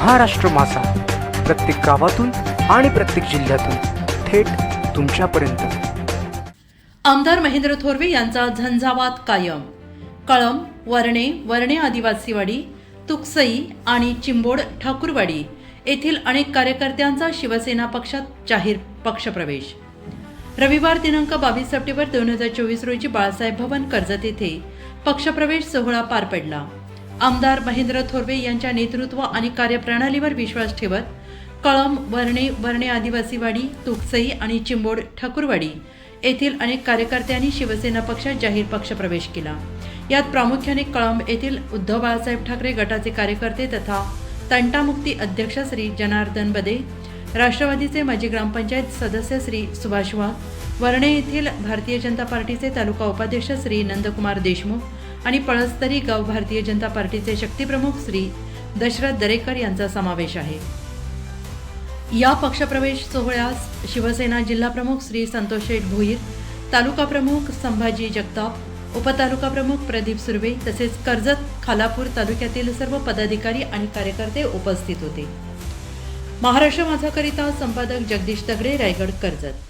महाराष्ट्र मासा प्रत्येक गावातून आणि प्रत्येक जिल्ह्यातून थेट तुमच्यापर्यंत. आमदार महेंद्र थोरवे यांचा झंझावात कायम. कळम वर्णे वर्णे आदिवासीवाडी तुकसई आणि चिंबोड ठाकूरवाडी येथील अनेक कार्यकर्त्यांचा शिवसेना पक्षात जाहीर पक्षप्रवेश. रविवार दिनांक बावीस सप्टेंबर दोन हजार चोवीस रोजी बाळासाहेब भवन कर्जत येथे पक्षप्रवेश सोहळा पार पडला. आमदार महेंद्र थोरवे यांच्या नेतृत्व आणि कार्यप्रणालीवर विश्वास ठेवत कळम वर्णे वर्णे आदिवासीवाडी तुकसई आणि चिंबोड ठाकूरवाडी येथील अनेक कार्यकर्त्यांनी शिवसेना पक्षात जाहीर पक्षप्रवेश केला. यात प्रामुख्याने कळंब येथील उद्धव बाळासाहेब ठाकरे गटाचे कार्यकर्ते तथा तंटामुक्ती अध्यक्ष श्री जनार्दन बदे राष्ट्रवादीचे माजी ग्रामपंचायत सदस्य श्री सुभाष वाघ वर्णे येथील भारतीय जनता पार्टीचे तालुका उपाध्यक्ष श्री नंदकुमार देशमुख आणि पळस्तरी गाव भारतीय जनता पार्टीचे शक्तीप्रमुख श्री दशरथ दरेकर यांचा समावेश आहे. या पक्षप्रवेश सोहळ्यास शिवसेना जिल्हाप्रमुख श्री संतोष शेठ भोईर तालुका प्रमुख संभाजी जगताप उपतालुका प्रमुख प्रदीप सुर्वे तसेच कर्जत खालापूर तालुक्यातील सर्व पदाधिकारी आणि कार्यकर्ते उपस्थित होते. महाराष्ट्र माझाकरिता संपादक जगदीश दगडे रायगड कर्जत.